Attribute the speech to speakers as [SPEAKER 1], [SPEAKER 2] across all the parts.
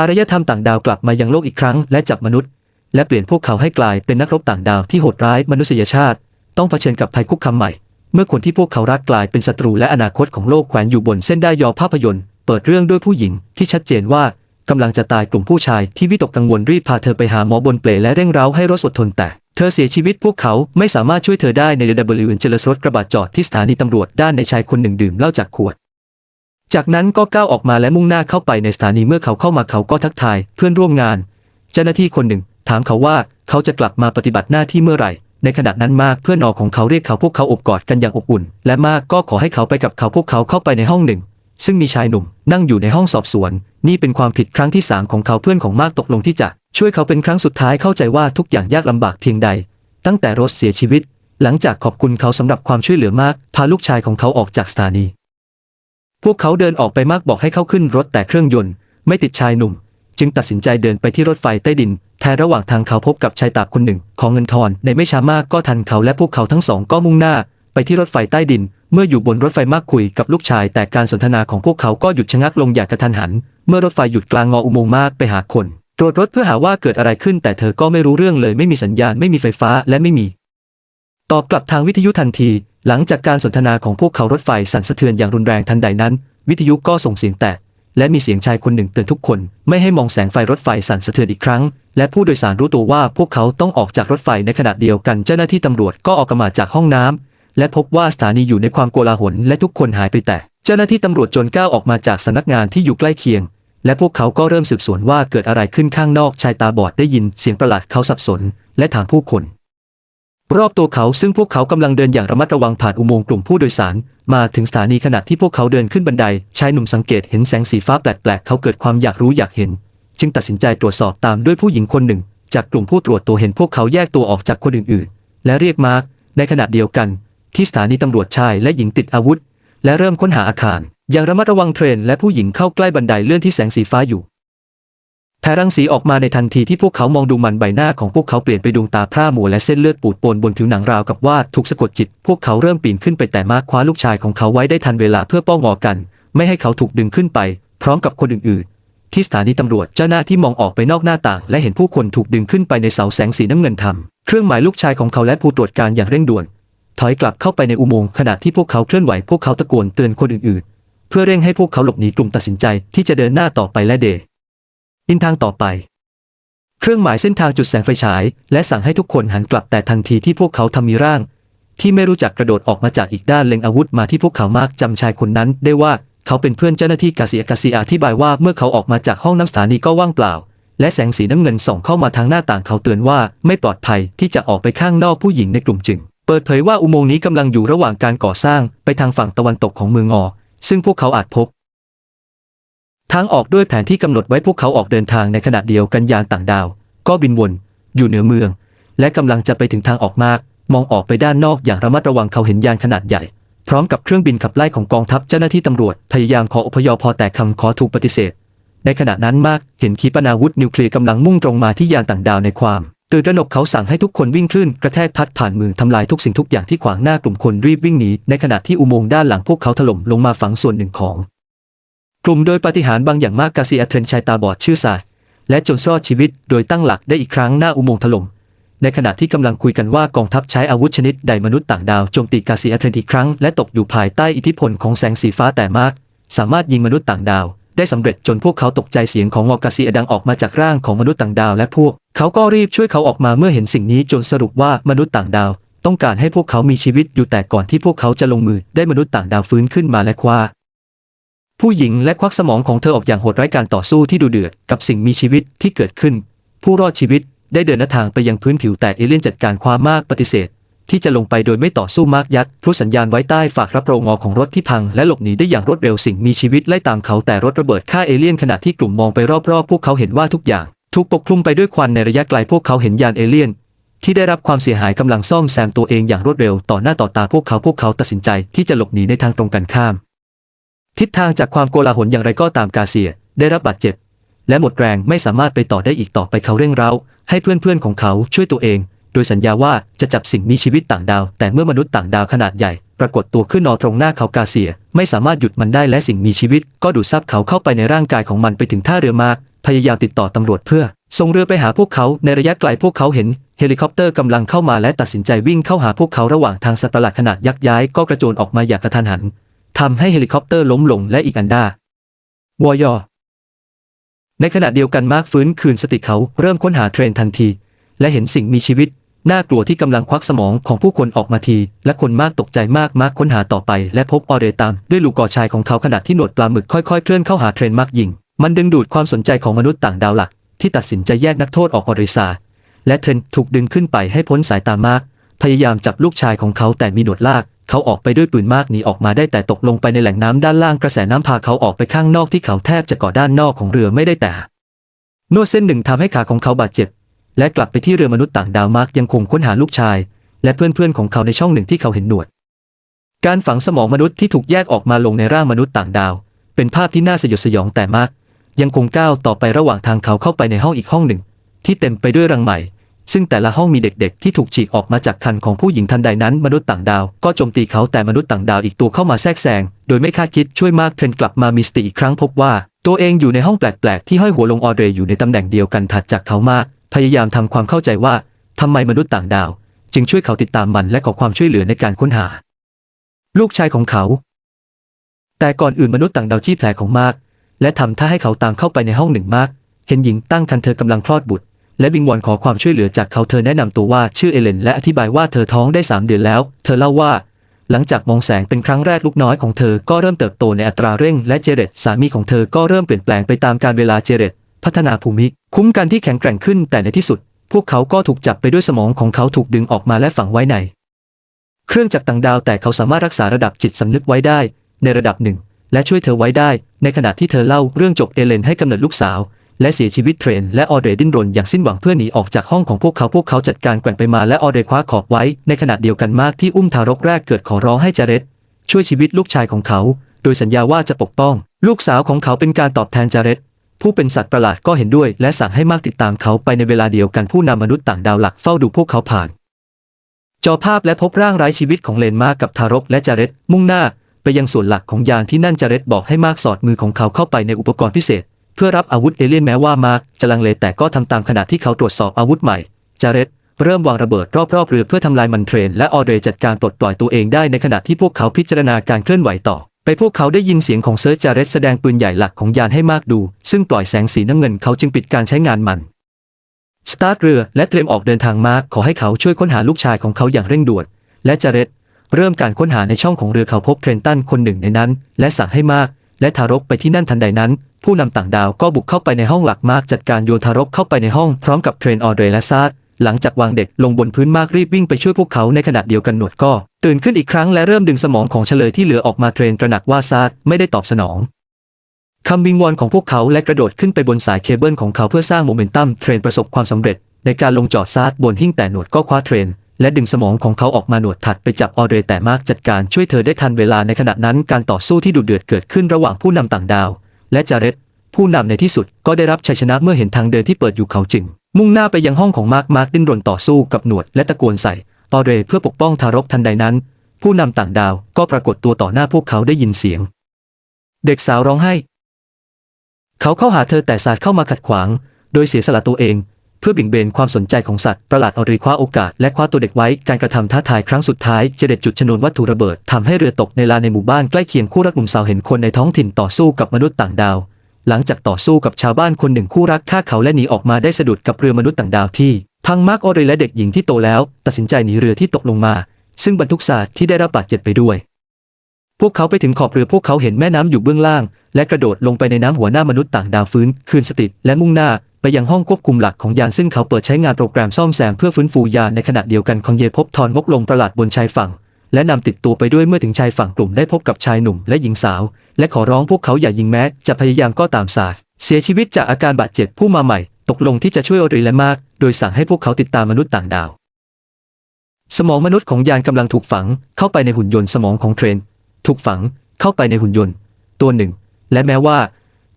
[SPEAKER 1] อารยธรรมต่างดาวกลับมายังโลกอีกครั้งและจับมนุษย์ และเปลี่ยนพวกเขาให้กลายเป็นนักรบต่างดาวที่โหดร้ายมนุษยชาติ ต้องเผชิญกับภัยคุกคามใหม่ เมื่อคนที่พวกเขารักกลายเป็นศัตรูและอนาคตของโลกแขวนอยู่บนเส้นได้ยอภาพยนตร์ เปิดเรื่องด้วยผู้หญิงที่ชัดเจนว่ากำลังจะตายกลุ่มผู้ชายที่วิตกกังวลรีบพาเธอไปหาหมอบนเปลและเร่งเร้าให้รถอดทนแต่ เธอเสียชีวิตพวกเขาไม่สามารถช่วยเธอได้ใน DW เจลสรถกระบะจอดที่สถานีตำรวจด้านในชายคนหนึ่งดื่มเหล้าจากขวด จากนั้นก็ก้าวออกมาและมุ่งหน้าเข้าไปในสถานีเมื่อเขาเข้ามาเขาก็ทักทายเพื่อนร่วมงาน เจ้าหน้าที่คนหนึ่ง ถามเขาว่าเขาจะกลับมาปฏิบัติหน้าที่เมื่อไหร่ ในขณะนั้นมากเพื่อนอของเขาเรียกเขาพวกเขาอบกอดกันอย่างอบอุ่น และมากก็ขอให้เขาไปกับเขาพวกเขาเข้าไปในห้องหนึ่ง ซึ่งมีชายหนุ่ม นั่งอยู่ในห้องสอบสวน นี่เป็นความผิดครั้งที่สามของเขาเพื่อนของมากตกลงที่จะ ช่วยเขาเป็นครั้งสุดท้ายเข้าใจว่าทุกอย่างยากลำบากเพียงใด ตั้งแต่รถเสียชีวิต หลังจากขอบคุณเขาสำหรับความช่วยเหลือมาก พาลูกชายของเขาออกจากสถานี พวกเขาเดินออกไปมากบอกให้เขาขึ้นรถแต่เครื่องยนต์ ไม่ติดชายหนุ่ม จึงตัดสินใจเดินไปที่รถไฟใต้ดินแทนระหว่างทางเขาพบกับชายตาบคนหนึ่ง ของเงินทอนในไม่ช้ามากก็ทันเขาและพวกเขาทั้งสองก็มุ่งหน้า ไปที่รถไฟใต้ดิน เมื่ออยู่บนรถไฟมากคุยกับลูกชาย แต่การสนทนาของพวกเขาก็หยุดชะงักลงอย่างกระทันหัน เมื่อรถไฟหยุดกลางงออุโมงค์มากไปหาคนตรวจรถเพื่อหาว่าเกิดอะไรขึ้น แต่เธอก็ไม่รู้เรื่องเลยไม่มีสัญญาณไม่มีไฟฟ้าและไม่มี ตอบกลับทางวิทยุทันที หลังจากการสนทนาของพวกเขารถไฟสั่นสะเทือนอย่างรุนแรงทันใดนั้น วิทยุก็ส่งเสียงแตกและมีเสียงชายคนหนึ่งเตือนทุกคนไม่ให้มองแสงไฟรถไฟสั่นสะเทือนอีกครั้ง และผู้โดยสารรู้ตัวว่าพวกเขาต้องออกจากรถไฟในขณะเดียวกันเจ้าหน้าที่ตำรวจก็ออกมาจากห้องน้ำและพบว่าสถานีอยู่ในความโกลาหลและทุกคนหายไปแต่ เจ้าหน้าที่ตำรวจจนก้าวออกมาจากสำนักงานที่อยู่ใกล้เคียง และพวกเขาก็เริ่มสืบสวนว่าเกิดอะไรขึ้นข้างนอกชายตาบอดได้ยินเสียงประหลาดเขาสับสน และถามผู้คน รอบตัวเขาซึ่งพวกเขากำลังเดินอย่างระมัดระวังผ่านอุโมงค์กลุ่มผู้โดยสาร มาถึงสถานีขณะที่พวกเขาเดินขึ้นบันไดชายหนุ่มสังเกตเห็นแสงสีฟ้าแปลกๆ เขาเกิดความอยากรู้อยากเห็น จึงตัดสินใจตรวจสอบตามด้วยผู้หญิงคนหนึ่ง จากกลุ่มผู้ตรวจตัวเห็นพวกเขาแยกตัวออกจากคนอื่นๆ และเรียกมาร์กในขณะเดียวกัน ที่สถานีตำรวจชายและหญิงติดอาวุธ และเริ่มค้นหาอาคาร อย่างระมัดระวังเทรนและผู้หญิงเข้าใกล้บันไดเลื่อนที่แสงสีฟ้าอยู่ แผ่รังสีออกมาในทันทีที่พวกเขามองดูมันใบหน้าของพวกเขาเปลี่ยนไปดวงตาพร่ามัวและเส้นเลือดปูดโปนบนผิวหนังราวกับว่าถูกสะกดจิต พวกเขาเริ่มปีนขึ้นไปแต่มาร์คคว้าลูกชายของเขาไว้ได้ทันเวลาเพื่อป้องงอกัน ไม่ให้เขาถูกดึงขึ้นไป พร้อมกับคนอื่นๆ ที่สถานีตำรวจเจ้าหน้าที่มองออกไปนอกหน้าต่าง และเห็นผู้คนถูกดึงขึ้นไปในเสาแสงสีน้ำเงินทำเครื่องหมายลูกชายของเขาและผู้ตรวจการอย่างเร่งด่วน ถอยกลับเข้าไปในอุโมงค์ขณะที่พวกเขาเคลื่อนไหวพวกเขาตะโกนเตือนคนอื่นๆ เพื่อเร่งให้พวกเขาหลบหนีกลุ่มตัดสินใจที่จะเดินหน้าต่อไปและเด อินทางต่อไป เครื่องหมายเส้นทางจุดแสงไฟฉาย และสั่งให้ทุกคนหันกลับแต่ทันทีที่พวกเขาทำมีร่าง ที่ไม่รู้จักกระโดดออกมาจากอีกด้านเล็งอาวุธมาที่พวกเขามากจำชายคนนั้น ได้ว่าเขาเป็นเพื่อนเจ้าหน้าที่กาเซียกาเซียอธิบายว่าเมื่อเขาออกมาจากห้องน้ำสถานีก็ว่างเปล่า และแสงสีน้ำเงินส่องเข้ามาทางหน้าต่างเขาเตือนว่าไม่ปลอดภัยที่จะออกไปข้างนอกผู้หญิงในกลุ่มจึง เปิดเผยว่าอุโมงค์นี้กำลังอยู่ระหว่างการก่อสร้างไปทางฝั่งตะวันตกของเมืองออซึ่งพวกเขาอาจพบ ทางออกด้วยแผนที่กำหนดไว้พวกเขาออกเดินทางในขณะเดียวกันยานต่างดาว ก็บินวน อยู่เหนือเมือง และกำลังจะไปถึงทางออกมาก มองออกไปด้านนอกอย่างระมัดระวังเขาเห็นยานขนาดใหญ่ พร้อมกับเครื่องบินขับไล่ของกองทัพเจ้าหน้าที่ตำรวจพยายามขออพยพอแต่คำขอถูกปฏิเสธ ในขณะนั้นมากเห็นขีปนาวุธนิวเคลียร์กำลังมุ่งตรงมาที่ยานต่างดาวในความตื่นระหนกเขาสั่งให้ทุกคนวิ่งคลื่นกระแทกพัดผ่านมือทำลายทุกสิ่งทุกอย่างที่ขวางหน้ากลุ่มคนรีบวิ่งหนีในขณะที่อุโมงค์ด้านหลังพวกเขาถล่มลงมาฝังส่วนหนึ่งของ กลุ่มโดยปฏิหารบางอย่างมากกาซียเทรนชายตาบอดชื่อศาสต์และจนรอดชีวิตโดยตั้งหลักได้อีกครั้งหน้าอุโมงค์ถล่มในขณะที่กำลังคุยกันว่ากองทัพใช้อาวุธชนิดใดมนุษย์ต่างดาวโจมตีกาซียเทรนอีกครั้งและตกอยู่ภายใต้อิทธิพลของแสงสีฟ้าแต่มาก สามารถยิงมนุษย์ต่างดาว ได้สำเร็จจนพวกเขาตกใจเสียงของวอกาซียดังออกมาจากร่างของมนุษย์ต่างดาว และพวก เขาก็รีบช่วยเขาออกมาเมื่อเห็นสิ่งนี้จนสรุปว่ามนุษย์ต่างดาว ต้องการให้พวกเขามีชีวิตอยู่แต่ก่อนที่พวกเขาจะลงมือได้มนุษย์ต่างดาวฟื้นขึ้นมาและคว้า ผู้หญิงและควักสมองของเธอออกอย่างโหดร้ายการต่อสู้ที่ดุเดือดกับสิ่งมีชีวิตที่เกิดขึ้น ผู้รอดชีวิตได้เดินหน้าทางไปยังพื้นผิวแต่เอเลี่ยนจัดการความมากปฏิเสธ ที่จะลงไปโดยไม่ต่อสู้มากยัดพลุสัญญาณไว้ใต้ฝากรับโรงงอของรถที่พังและหลบหนีได้อย่างรวดเร็วสิ่งมีชีวิตไล่ตามเขาแต่รถระเบิดฆ่าเอเลี่ยนขณะที่กลุ่มมองไปรอบๆ พวกเขาเห็นว่าทุกอย่าง ถูกปกคลุมไปด้วยควันในระยะไกลพวกเขาเห็นยานเอเลี่ยนที่ได้รับความเสียหายกำลังซ่อมแซมตัวเองอย่างรวดเร็วต่อหน้าต่อตาพวกเขาพวกเขาตัดสินใจที่จะหลบหนีในทางตรงกันข้าม ทิศทางจากความโกลาหลอย่างไรก็ตามกาเซียได้รับบาดเจ็บ และหมดแรงไม่สามารถไปต่อได้อีกต่อไปเขาเร่งเร้า ให้เพื่อนๆของเขาช่วยตัวเอง โดยสัญญาว่าจะจับสิ่งมีชีวิตต่างดาว แต่เมื่อมนุษย์ต่างดาวขนาดใหญ่ ปรากฏตัวขึ้นนอตรงหน้าเขากาเซีย ไม่สามารถหยุดมันได้และสิ่งมีชีวิต ก็ดูดซับเขาเข้าไปในร่างกายของมันไปถึงท่าเรือมากพยายามติดต่อตำรวจเพื่อ ส่งเรือไปหาพวกเขาในระยะไกลพวกเขาเห็น เฮลิคอปเตอร์กำลังเข้ามาและตัดสินใจวิ่งเข้าหาพวกเขาระหว่างทางสัตว์ประหลาดขนาดยักษ์ย้ายก็กระโจนออกมาอย่างกระทันหัน ทำให้เฮลิคอปเตอร์ล้มลงและอีกอันดาวอยอในขณะเดียวกันมาร์คฟื้นคืนสติเขาเริ่มค้นหาเทรนทันที และเห็นสิ่งมีชีวิต น่ากลัวที่กำลังควักสมองของผู้คนออกมาที และคนมากตกใจมากมาร์คค้นหาต่อไป และพบออเรตามด้วยลูกกอชายของเขาขณะที่หนวดปลาหมึกค่อยๆ เคลื่อนเข้าหาเทรนมาร์คยิงมันดึงดูดความสนใจของมนุษย์ต่างดาวหลัก ที่ตัดสินใจแยกนักโทษออกออริซาและเทรนถูกดึงขึ้นไปให้พ้นสายตามาร์คพยายามจับลูกชายของเขาแต่มีหนวดลาก เขาออกไปด้วยปืนมากหนีออกมาได้แต่ตกลงไปในแหล่งน้ำด้านล่างกระแสน้ำพาเขาออกไปข้างนอกที่เขาแทบจะเกาะด้านนอกของเรือไม่ได้แต่นวดเส้นหนึ่งทำให้ขาของเขาบาดเจ็บ และกลับไปที่เรือมนุษย์ต่างดาวมาร์กยังคงค้นหาลูกชาย และเพื่อนๆของเขาในช่องหนึ่งที่เขาเห็นหนวด การฝังสมองมนุษย์ที่ถูกแยกออกมาลงในร่างมนุษย์ต่างดาว เป็นภาพที่น่าสยดสยองแต่มาก ยังคงก้าวต่อไประหว่างทางเขาเข้าไปในห้องอีกห้องหนึ่ง ที่เต็มไปด้วยรังไหม ซึ่งแต่ละห้องมีเด็กๆ ที่ถูกฉีกออกมาจากคันของผู้หญิงทันใดนั้นมนุษย์ต่างดาวก็โจมตีเขาแต่มนุษย์ต่างดาวอีกตัวเข้ามาแทรกแซงโดยไม่คาดคิดช่วยมากเทรนกลับมามีสติอีกครั้งพบว่า ตัวเองอยู่ในห้องแปลกๆ ที่ห้อยหัวลงออเดรอยู่ในตำแหน่งเดียวกันถัดจากเขามาก พยายามทำความเข้าใจว่าทำไมมนุษย์ต่างดาว จึงช่วยเขาติดตามมันและขอความช่วยเหลือในการค้นหา ลูกชายของเขา แต่ก่อนอื่นมนุษย์ต่างดาวจี้แผลของมาก และทำท่าให้เขาตามเข้าไปในห้องหนึ่งมาก เห็นหญิงตั้งครรภ์เธอกำลังคลอดบุตร และวิงวอนขอความช่วยเหลือจากเขาเธอแนะนำตัวว่าชื่อเอเลน และอธิบายว่าเธอท้องได้สามเดือนแล้ว เธอเล่าว่า หลังจากมองแสงเป็นครั้งแรกลูกน้อยของเธอก็เริ่มเติบโตในอัตราเร่ง และเจเรตสามีของเธอก็เริ่มเปลี่ยนแปลงไปตามการเวลาเจเรตพัฒนาภูมิคุ้มกันที่แข็งแกร่งขึ้นแต่ในที่สุด พวกเขาก็ถูกจับไปด้วยสมองของเขาถูกดึงออกมาและฝังไว้ใน เครื่องจักรต่างดาวแต่เขาสามารถรักษาระดับจิตสำนึกไว้ได้ ในระดับหนึ่งและช่วยเธอไว้ได้ ในขณะที่เธอเล่าเรื่องจบเอเลนให้กำเนิดลูกสาว และเสียชีวิตเทรนและออเดรดิ้นรนอย่างสิ้นหวังเพื่อหนีออกจากห้องของพวกเขาพวกเขาจัดการแกว่งไปมาและออเดรคว้าขอบไว้ ในขณะเดียวกันมากที่อุ้มทารกแรกเกิดขอร้องให้จาเรตช่วยชีวิตลูกชายของเขา โดยสัญญาว่าจะปกป้อง ลูกสาวของเขาเป็นการตอบแทนจาเรตผู้เป็นสัตว์ประหลาดก็เห็นด้วย และสั่งให้มากติดตามเขาไปในเวลาเดียวกันผู้นำมนุษย์ต่างดาวหลักเฝ้าดูพวกเขาผ่าน จอภาพและพบร่างไร้ชีวิตของเลนมากับทารกและจาเรตมุ่งหน้า ไปยังส่วนหลักของยานที่นั่นจาเรตบอกให้มากสอดมือของเขาเข้าไปในอุปกรณ์พิเศษ เพื่อรับอาวุธเอเลี่ยนแม้ว่ามาร์กจะลังเลแต่ก็ทำตามขณะที่เขาตรวจสอบอาวุธใหม่ จาเรตเริ่มวางระเบิดรอบๆเรือเพื่อทำลายมันเทรน และออเดรจัดการปลดปล่อยตัวเองได้ในขณะที่พวกเขาพิจารณาการเคลื่อนไหวต่อ ไปพวกเขาได้ยินเสียงของเซิร์จาเรตแสดงปืนใหญ่หลักของยานให้มากดู ซึ่งปล่อยแสงสีน้ำเงินเขาจึงปิดการใช้งานมันสตาร์ทเรือและเตรียมออกเดินทางมาร์กขอให้เขาช่วยค้นหาลูกชายของเขาอย่างเร่งด่วน และจาเรตเริ่มการค้นหาในช่องของเรือเขาพบเทรนตันคนหนึ่งในนั้น และสั่งให้มาร์กและทารกไปที่นั่นทันใดนั้น ผู้นำต่างดาวก็บุกเข้าไปในห้องหลักมากจัดการโยนทารกเข้าไปในห้องพร้อมกับเทรนออเดรและซาดหลังจากวางเด็กลงบนพื้นมากรีบวิ่งไปช่วยพวกเขาในขณะเดียวกันหนวดก็ ตื่นขึ้นอีกครั้งและเริ่มดึงสมองของเฉลยที่เหลือออกมาเทรนตระหนักว่าซาดไม่ได้ตอบสนองคำวิงวอนของพวกเขาและกระโดดขึ้นไปบนสายเคเบิลของเขาเพื่อสร้างโมเมนตัมเทรนประสบความสำเร็จ ในการลงจอดซาดบนหิ้งแต่หนวดก็คว้าเทรนและดึงสมองของเขาออกมาหนวดถัดไปจับออเดรแต่มากจัดการช่วยเธอได้ทันเวลาในขณะนั้นการต่อสู้ที่ดุเดือดเกิดขึ้นระหว่างผู้นำต่างดาว และจาเรตผู้นำในที่สุดก็ได้รับชัยชนะเมื่อเห็นทางเดินที่เปิดอยู่เขาจึง มุ่งหน้าไปยังห้องของมาร์คมาร์คดิ้นรนต่อสู้กับหนวดและตะโกนใส่ปอเรเพื่อปกป้องทารกทันใดนั้น ผู้นำต่างดาวก็ปรากฏตัวต่อหน้าพวกเขาได้ยินเสียง เด็กสาวร้องไห้ เขาเข้าหาเธอแต่ศาสตร์เข้ามาขัดขวาง โดยเสียสละตัวเอง เพื่อเบี่ยงเบนความสนใจของสัตว์ประหลาดอรีคว้าโอกาสและคว้าตัวเด็กไว้การกระทำท้าทายครั้งสุดท้ายจะเด็ดจุดชนวนวัตถุระเบิดทำให้เรือตกในลานในหมู่บ้านใกล้เคียงคู่รักหนุ่มสาวเห็นคนในท้องถิ่นต่อสู้กับมนุษย์ต่างดาว หลังจากต่อสู้กับชาวบ้านคนหนึ่งคู่รักฆ่าเขาและหนีออกมาได้สะดุดกับเรือมนุษย์ต่างดาวที่พังมาร์กออรีและเด็กหญิงที่โตแล้ว ตัดสินใจหนีเรือที่ตกลงมา ซึ่งบรรทุกศาสตร์ที่ได้รับบาดเจ็บไปด้วย พวกเขาไปถึงขอบเรือพวกเขาเห็นแม่น้ำอยู่เบื้องล่าง และกระโดดลงไปในน้ำหัวหน้ามนุษย์ต่างดาวฟื้น คืนสติและมุ่งหน้า ไปยังห้องควบคุมหลักของยานซึ่งเขาเปิดใช้งานโปรแกรมซ่อมแซมเพื่อฟื้นฟูยานในขณะเดียวกันคองเยพบทอนวกลงประหลาดบนชายฝั่ง และนำติดตัวไปด้วยเมื่อถึงชายฝั่งกลุ่มได้พบกับชายหนุ่มและหญิงสาว และขอร้องพวกเขาอย่ายิงแม้จะพยายามก็ตามสายเสียชีวิตจากอาการบาดเจ็บผู้มาใหม่ ตกลงที่จะช่วยอริและมาก โดยสั่งให้พวกเขาติดตามมนุษย์ต่างดาว สมองมนุษย์ของยานกำลังถูกฝังเข้าไปในหุ่นยนต์สมองของเทรน ถูกฝังเข้าไปในหุ่นยนต์ ตัวหนึ่ง และแม้ว่า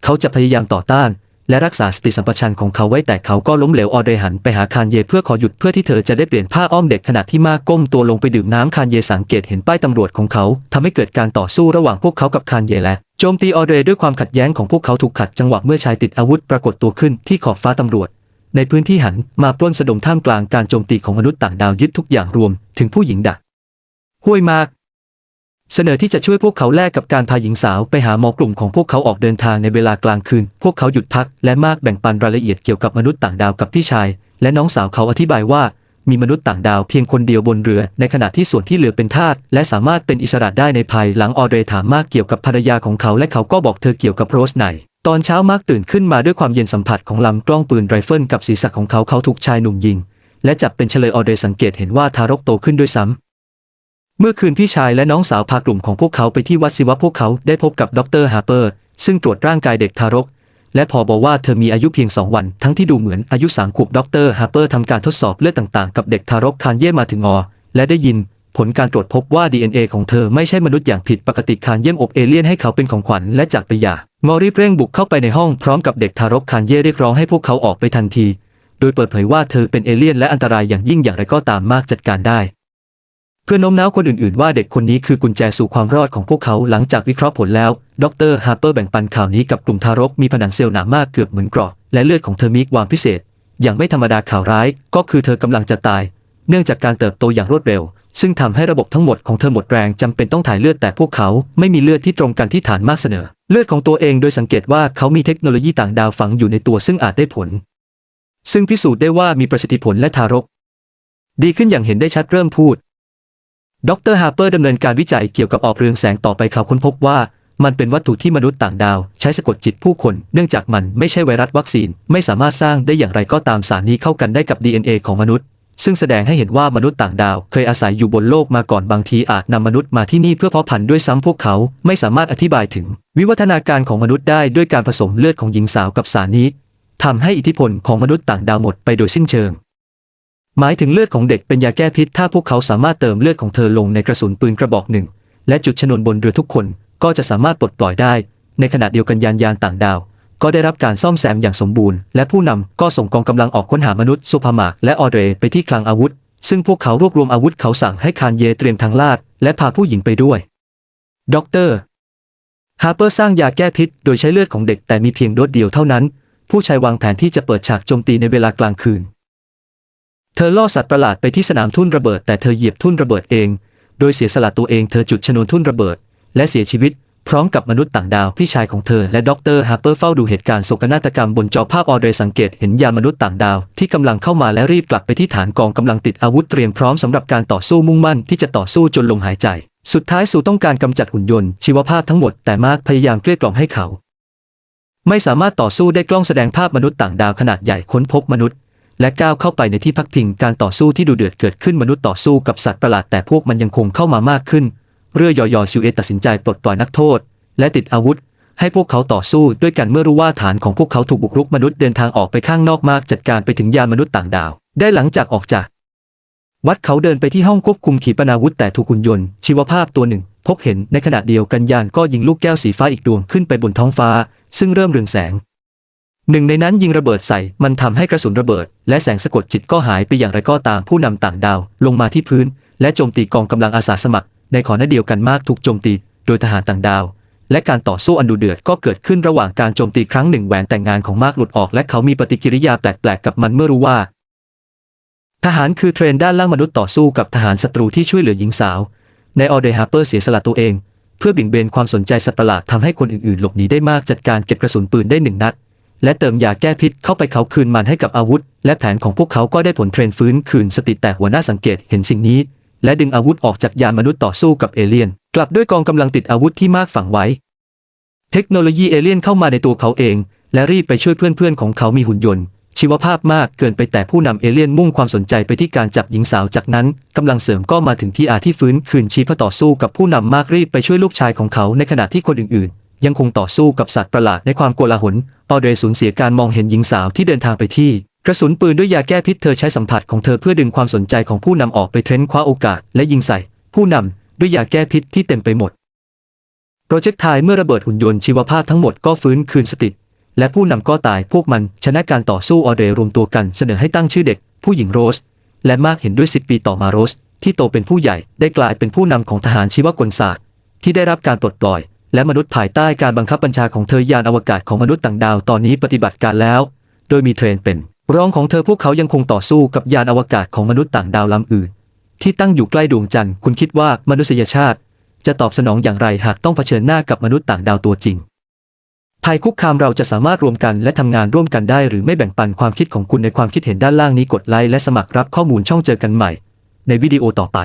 [SPEAKER 1] เขาจะพยายามต่อต้าน และรักษาสติสัมปชัญญะของเขาไว้แต่เขาก็ล้มเหลวออเดหันไปหาคานเยเพื่อขอหยุดเพื่อที่เธอจะได้เปลี่ยนผ้าอ้อมเด็กขณะที่มาก้มตัวลงไปดื่มน้ำคานเยสังเกตเห็นป้ายตำรวจของเขาทำให้เกิดการต่อสู้ระหว่างพวกเขากับคานเยและโจมตีออเดด้วยความขัดแย้งของพวกเขาถูกขัดจังหวะเมื่อชายติดอาวุธปรากฏตัวขึ้นที่ขอบฟ้าตำรวจ ในพื้นที่หันมาปล้นสะดมท่ามกลางการโจมตีของมนุษย์ต่างดาวยึดทุกอย่างรวม ถึงผู้หญิงดักห้วยมาก เสนอที่จะช่วยพวกเขาแลกกับการพาหญิงสาวไปหาหมอกลุ่มของพวกเขาออกเดินทางในเวลากลางคืน พวกเขาหยุดพักและมากแบ่งปันรายละเอียดเกี่ยวกับมนุษย์ต่างดาวกับพี่ชาย และน้องสาวเขาอธิบายว่า มีมนุษย์ต่างดาวเพียงคนเดียวบนเรือ ในขณะที่ส่วนที่เหลือเป็นทาสและสามารถเป็นอิสระได้ในภายหลังออเดรถามมากเกี่ยวกับภรรยาของเขาและเขาก็บอกเธอเกี่ยวกับโรสไนตอนเช้ามากตื่นขึ้นมาด้วยความเย็นสัมผัสของลำกล้องปืนไรเฟิลกับศีรษะของเขาเขาถูกชายหนุ่มยิง และจับเป็นเฉลยออเดรสังเกตเห็นว่าทารกโตขึ้นด้วยซ้ำ เมื่อคืนพี่ชายและน้องสาวพากลุ่มของพวกเขาไปที่วัดศิวะพวกเขาได้พบกับดรฮาร์เปอร์ ซึ่งตรวจร่างกายเด็กทารก และพอบอกว่าเธอมีอายุเพียงสองวัน ทั้งที่ดูเหมือนอายุสามขวบดรฮาร์เปอร์ทำการทดสอบเลือดต่างๆ กับเด็กทารกคานเย่มาถึงอและได้ยิน ผลการตรวจพบว่า DNA ของเธอไม่ใช่มนุษย์อย่างผิดปกติคานเย่มอบเอเลี่ยนให้เขาเป็นของขวัญและจากไปย่างอรีเร่งบุกเข้าไปในห้องพร้อมกับเด็กทารกคานเย่เรียกร้องให้พวกเขาออกไปทันที โดยเปิดเผยว่าเธอเป็นเอเลี่ยนและอันตรายอย่างยิ่งอย่างไรก็ตามมากจัดการได้ เพื่อโน้มน้าวคนอื่นๆ ว่าเด็กคนนี้คือกุญแจสู่ความรอดของพวกเขาหลังจากวิเคราะห์ผลแล้ว ดรฮาร์เปอร์แบ่งปันข่าวนี้กับกลุ่มทารกมีผนังเซลล์หนามากเกือบเหมือนกรอบและเลือดของเธอมีความพิเศษ อย่างไม่ธรรมดาข่าวร้าย ก็คือเธอกำลังจะตาย เนื่องจากการเติบโตอย่างรวดเร็ว ซึ่งทำให้ระบบทั้งหมดของเธอหมดแรงจำเป็นต้องถ่ายเลือดแต่พวกเขาไม่มีเลือดที่ตรงกันที่ฐานมากเสนอ เลือดของตัวเองโดยสังเกตว่าเขามีเทคโนโลยีต่างดาวฝังอยู่ในตัวซึ่งอาจได้ผล ซึ่งพิสูจน์ได้ว่ามีประสิทธิผลและทารก ดีขึ้นอย่างเห็นได้ชัดเริ่มพูด ดรฮาร์เปอร์ดำเนินการวิจัยเกี่ยวกับออกเรืองแสงต่อไปเขาค้นพบว่า มันเป็นวัตถุที่มนุษย์ต่างดาว ใช้สะกดจิตผู้คน เนื่องจากมันไม่ใช่ไวรัสวัคซีน ไม่สามารถสร้างได้อย่างไรก็ตามสารนี้เข้ากันได้กับ DNA ของมนุษย์ ซึ่งแสดงให้เห็นว่ามนุษย์ต่างดาว เคยอาศัยอยู่บนโลกมาก่อนบางทีอาจนำมนุษย์มาที่นี่เพื่อเพาะพันธุ์ด้วยซ้ำพวกเขาไม่สามารถอธิบายถึง วิวัฒนาการของมนุษย์ได้ด้วยการผสมเลือดของหญิงสาวกับสารนี้ทำให้อิทธิพลของมนุษย์ต่างดาวหมดไปโดยสิ้นเชิง หมายถึงเลือดของเด็กเป็นยาแก้พิษ ถ้าพวกเขาสามารถเติมเลือดของเธอลงในกระสุนปืนกระบอกหนึ่ง และจุดชนวนบนเรือทุกคนก็จะสามารถปลดปล่อยได้ ในขณะเดียวกันยานยานต่างดาว ก็ได้รับการซ่อมแซมอย่างสมบูรณ์ และผู้นำก็ส่งกองกำลังออกค้นหามนุษย์ซูพามากและออเดรไปที่คลังอาวุธ ซึ่งพวกเขารวบรวมอาวุธเขาสั่งให้คานเยเตรียมทางลาด และพาผู้หญิงไปด้วยด็อกเตอร์ฮาร์เปอร์สร้างยาแก้พิษ โดยใช้เลือดของเด็กแต่มีเพียงโดสเดียวเท่านั้น ผู้ชายวางแผนที่จะเปิดฉากโจมตีในเวลากลางคืน เธอล่อสัตว์ประหลาดไปที่สนามทุ่นระเบิดแต่เธอเหยียบทุ่นระเบิดเอง โดยเสียสละตัวเองเธอจุดชนวนทุ่นระเบิด และเสียชีวิต พร้อมกับมนุษย์ต่างดาวพี่ชายของเธอและด็อกเตอร์ฮาร์เปอร์เฝ้าดูเหตุการณ์โศกนาฏกรรมบนจอภาพออเดรสังเกตเห็นยานมนุษย์ต่างดาวที่กำลังเข้ามาและรีบกลับไปที่ฐานกองกำลังติดอาวุธเตรียมพร้อมสำหรับการต่อสู้มุ่งมั่นที่จะต่อสู้จนลมหายใจ สุดท้ายสู่ต้องการกำจัดหุ่นยนต์ชีวภาพทั้งหมดแต่มาร์คพยายามเกลี้ยกล่อมให้เขา ไม่สามารถต่อสู้ได้กล้องแสดงภาพมนุษย์ต่างดาวขนาดใหญ่ค้นพบมนุษย์ และก้าวเข้าไปในที่พักพิงการต่อสู้ที่ดูเดือดเกิดขึ้นมนุษย์ต่อสู้กับสัตว์ประหลาดแต่พวกมันยังคงเข้ามามากขึ้น เรือยอยอชิวเอตัดสินใจปลดปล่อยนักโทษ และติดอาวุธ ให้พวกเขาต่อสู้ด้วยกันเมื่อรู้ว่าฐานของพวกเขาถูกบุกรุกมนุษย์เดินทางออกไปข้างนอกมากจัดการไปถึงยานมนุษย์ต่างดาว ได้หลังจากออกจาก วัดเขาเดินไปที่ห้องควบคุมขีปนาวุธแต่ถูกหุ่นยนต์ชีวภาพตัวหนึ่ง พบเห็นในขณะเดียวกันยานก็ยิงลูกแก้วสีฟ้าอีกดวงขึ้นไปบนท้องฟ้า ซึ่งเริ่มเรืองแสง หนึ่งในนั้นยิงระเบิดใส่ มันทำให้กระสุนระเบิด และแสงสะกดจิตก็หายไปอย่างไรก็ตามผู้นำต่างดาว ลงมาที่พื้น และโจมตีกองกำลังอาสาสมัคร ในขณะเดียวกันมากถูกโจมตี โดยทหารต่างดาว และการต่อสู้อันดุเดือดก็เกิดขึ้นระหว่างการโจมตีครั้งหนึ่งแหวนแต่งงานของมากหลุดออก และเขามีปฏิกิริยาแปลกๆกับมันเมื่อรู้ว่า ทหารคือเทรนด้านล่างมนุษย์ต่อสู้กับทหารศัตรูที่ช่วยเหลือหญิงสาว ในออเดฮาร์เปอร์เสียสละตัวเอง เพื่อเบี่ยงเบนความสนใจสัตว์ประหลาดทำให้คนอื่นๆ หลบหนีได้มากจัดการเก็บกระสุนปืนได้หนึ่งนัด และเติมยาแก้พิษเข้าไปเขาคืนมันให้กับอาวุธ และแผนของพวกเขาก็ได้ผลเทรนฟื้นคืนสติแต่หัวหน้าสังเกตเห็นสิ่งนี้ และดึงอาวุธออกจากยานมนุษย์ต่อสู้กับเอเลี่ยน กลับด้วยกองกำลังติดอาวุธที่มากฝังไว้ เทคโนโลยีเอเลี่ยนเข้ามาในตัวเขาเอง และรีบไปช่วยเพื่อนๆของเขามีหุ่นยนต์ ชีวภาพมากเกินไปแต่ผู้นำเอเลี่ยนมุ่งความสนใจไปที่การจับหญิงสาวจากนั้นกำลังเสริมก็มาถึงที่อาที่ฟื้นคืนชีพต่อสู้กับผู้นำมากรีบไปช่วยลูกชายของเขาในขณะที่คนอื่นๆ ยังคงต่อสู้กับสัตว์ประหลาดในความโกลาหลออเดรสูญเสียการมองเห็นหญิงสาวที่เดินทางไปที่ กระสุนปืนด้วยยาแก้พิษเธอใช้สัมผัสของเธอเพื่อดึงความสนใจของผู้นำออกไปเทรนคว้าโอกาสและยิงใส่ ผู้นำด้วยยาแก้พิษที่เต็มไปหมด โปรเจกต์ไทเมื่อระเบิดหุ่นยนต์ชีวภาพทั้งหมดก็ฟื้นคืนสติ และผู้นำก็ตายพวกมันชนะการต่อสู้ออเดรรวมตัวกันเสนอให้ตั้งชื่อเด็ก ผู้หญิงโรส และมากเห็นด้วยสิบปีต่อมาโรสที่โตเป็นผู้ใหญ่ได้กลายเป็นผู้นำของทหารชีวกลศาสตร์ที่ได้รับการปลดปล่อย และมนุษย์ภายใต้การบังคับบัญชาของเธอยานอวกาศของมนุษย์ต่างดาวตอนนี้ปฏิบัติการแล้ว โดยมีเทรนเป็น รองของเธอพวกเขายังคงต่อสู้กับยานอวกาศของมนุษย์ต่างดาวลำอื่น ที่ตั้งอยู่ใกล้ดวงจันทร์คุณคิดว่ามนุษยชาติ จะตอบสนองอย่างไรหากต้องเผชิญหน้ากับมนุษย์ต่างดาวตัวจริงภัยคุกคามเราจะสามารถรวมกันและทำงานร่วมกันได้หรือไม่แบ่งปันความคิดของคุณในความคิดเห็นด้านล่างนี้กดไลค์และสมัครรับข้อมูลช่องเจอกันใหม่ ในวิดีโอต่อไป